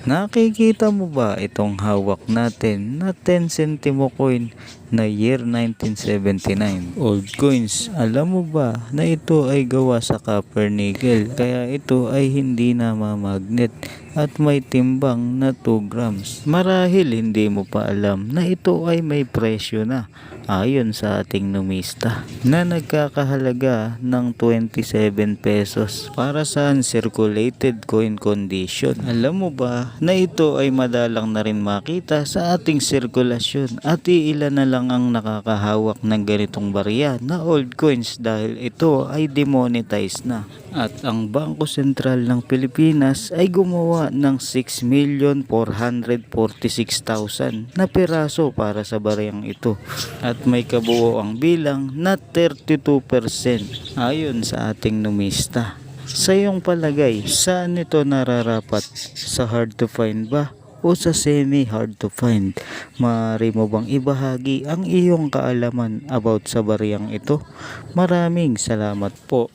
Nakikita mo ba itong hawak natin na 10 centimo coin na year 1979? Old coins, alam mo ba na ito ay gawa sa copper nickel kaya ito ay hindi na mamagnet at may timbang na 2 grams. Marahil hindi mo pa alam na ito ay may presyo na ayon sa ating numista na nagkakahalaga ng 27 pesos para sa uncirculated coin condition. Alam mo ba na ito ay madalang na rin makita sa ating sirkulasyon at iilan na lang ang nakakahawak ng ganitong barya na old coins dahil ito ay demonetized na. At ang Bangko Sentral ng Pilipinas ay gumawa ng 6,446,000 na piraso para sa bariyang ito at may kabuoang bilang na 32% ayon sa ating numista. Sa iyong palagay, saan ito nararapat? Sa hard to find ba? o sa semi hard to find. Maaari mo bang ibahagi ang iyong kaalaman about sa bariyang ito? Maraming salamat po.